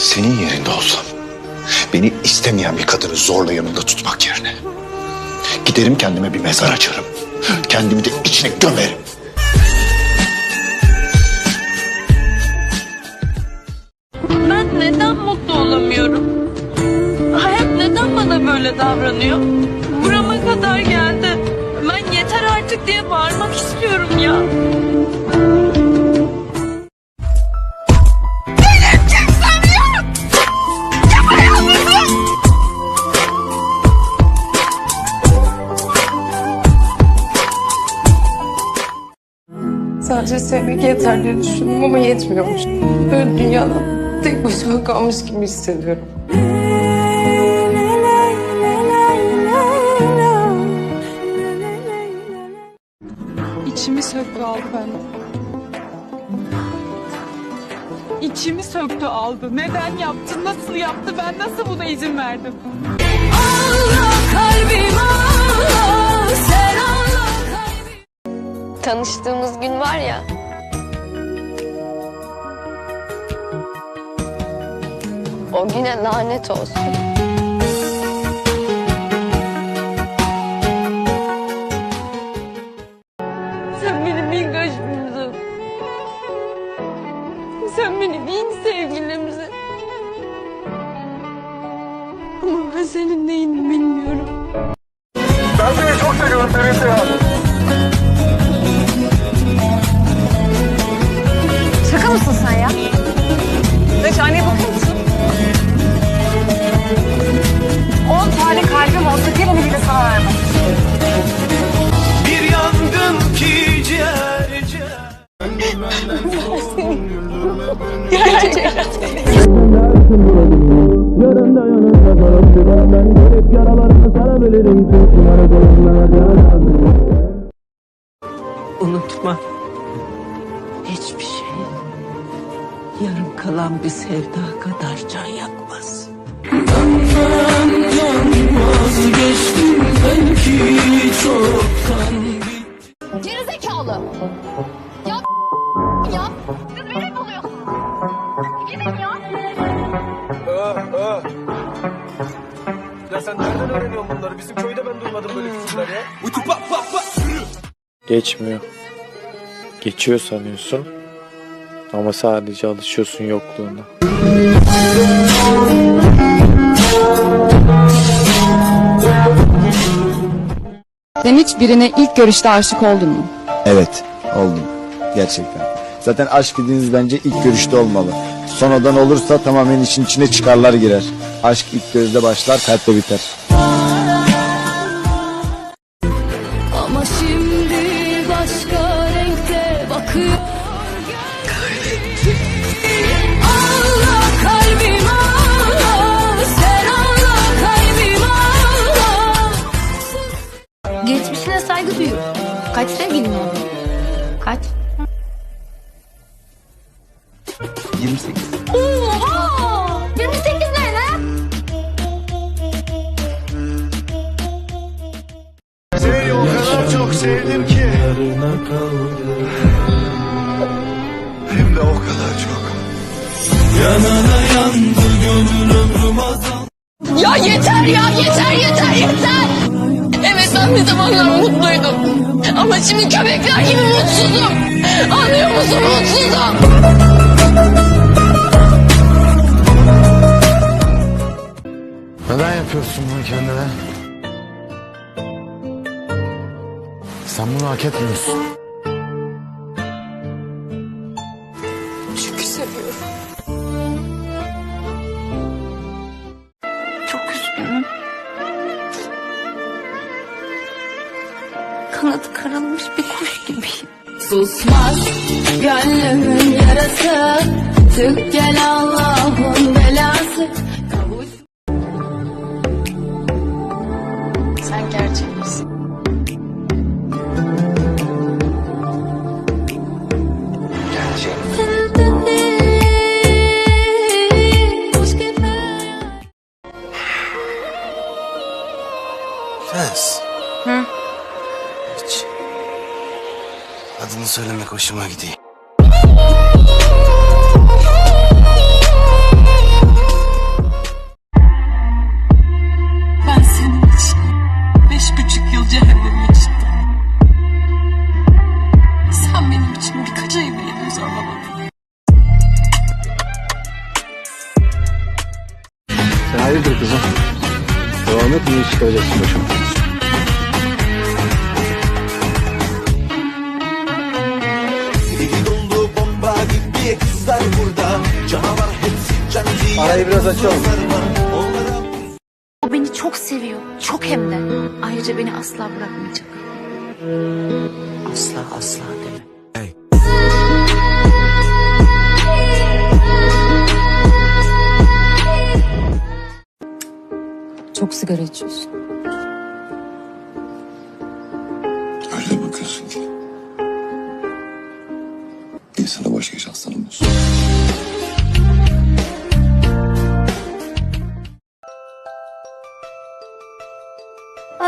Senin yerinde olsam beni istemeyen bir kadını zorla yanımda tutmak yerine giderim kendime bir mezar açarım. Kendimi de içine gömerim. Ben neden mutlu olamıyorum? Hayat neden bana böyle davranıyor? Burama kadar geldi. Ben yeter artık diye bağırmak istiyorum ya. Sadece sevmek yeter diye düşündüm ama yetmiyormuş. Böyle dünyada tek başıma kalmış gibi hissediyorum. İçimi söktü aldı benden. İçimi söktü aldı. Neden yaptı? Nasıl yaptı? Ben nasıl buna izin verdim? Tanıştığımız gün var ya. O güne lanet olsun. Sen benim ilk aşkımsın. Sen benim ilk sevgilimsin. Ama ben senin neyini bilmiyorum. Şaka Ben gelip yaralarını sarabilirim Çünkü arada Unutma. Hiçbir şey yarım kalan bir sevda kadar can yakmaz. Vazgeçtim belki çoktan öğreniyorsun bunları? Bizim köyde ben duymadım böyle küfürler ya. Geçmiyor. Geçiyor sanıyorsun. Ama sadece alışıyorsun yokluğuna. Sen hiç birine ilk görüşte aşık oldun mu? Evet oldum gerçekten. Zaten aşk dediğiniz bence ilk görüşte olmalı. Sonradan olursa tamamen işin içine çıkarlar girer. Aşk ilk gözde başlar kalpte biter. Geçmişine saygı duyuyorum. Kaç sevgilin oldu? Kaç? 28. Oha! 28 ne lan? Seni o kadar çok sevdim ki. Hem de o kadar çok. Yanana yandı gönül ömrüm azal Ya yeter ya yeter yeter yeter. Ben bir zamanlar mutluydum. Ama şimdi köpekler gibi mutsuzum. Anlıyor musun mutsuzum. Neden yapıyorsun bunu kendine? Sen bunu hak etmiyorsun. Kanadı kırılmış bir kuş gibiyim. Susmaz gönlümün yarası. Tık gel Allah'ın belası. Kavuş Sen gerçek misin? Prens. Hı? Adını söylemek hoşuma gidiyor. Ben senin için beş buçuk yıl cehennem yaşadım. Sen benim için birkaç ayı bile göz alamadın. Sen hayırdır kızım? Devam etmeye çıkacaksın başıma. Arayı biraz açalım. O beni çok seviyor. Çok hem de. Ayrıca beni asla bırakmayacak. Asla asla deme. Çok sigara içiyorsun. Öyle bakıyorsun ki. İnsana başka şans tanımıyorsun.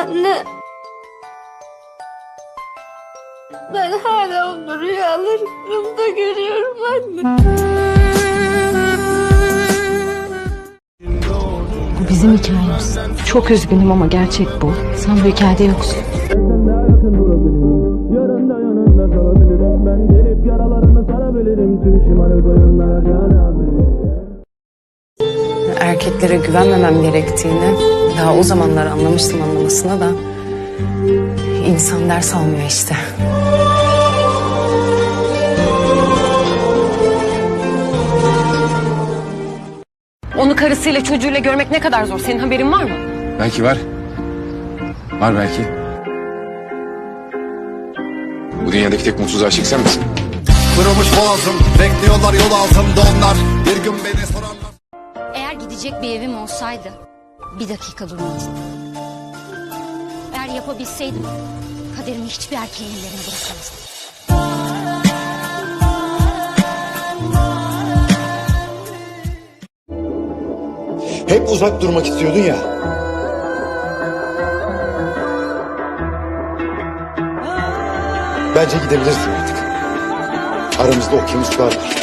Anne. Ben hala onu rüyalarımda görüyorum anne. Bu bizim hikayemiz. Çok üzgünüm ama gerçek bu. Sen bu hikayede yoksun. Yarın da yanında kalabilirim Ben gelip yaralarını sarabilirim Tüm şımarık oyunlara can abi Erkeklere güvenmemem gerektiğini daha o zamanlar anlamıştım anlamasına da insan ders almıyor işte. Onu karısıyla çocuğuyla görmek ne kadar zor. Senin haberin var mı? Belki var. Var belki. Bu dünyadaki tek mutsuz aşık sen misin? Kırılmış boğazım, bekliyorlar yol altımda onlar. Bir gün beni sorarlar. Gidecek bir evim olsaydı bir dakika durmazdım. Eğer yapabilseydim kaderimi hiçbir erkeğin ellerine bırakamazdım. Hep uzak durmak istiyordun ya. Bence gidebilirsin artık. Aramızda okyanuslar var.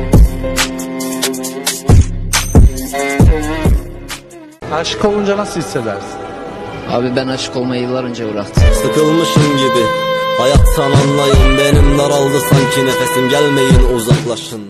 Aşık olunca nasıl hissedersin? Abi ben aşık olmayı yıllar önce bıraktım. Sıkılmışım gibi Hayattan anlayın benim daraldı sanki nefesim gelmeyin uzaklaşın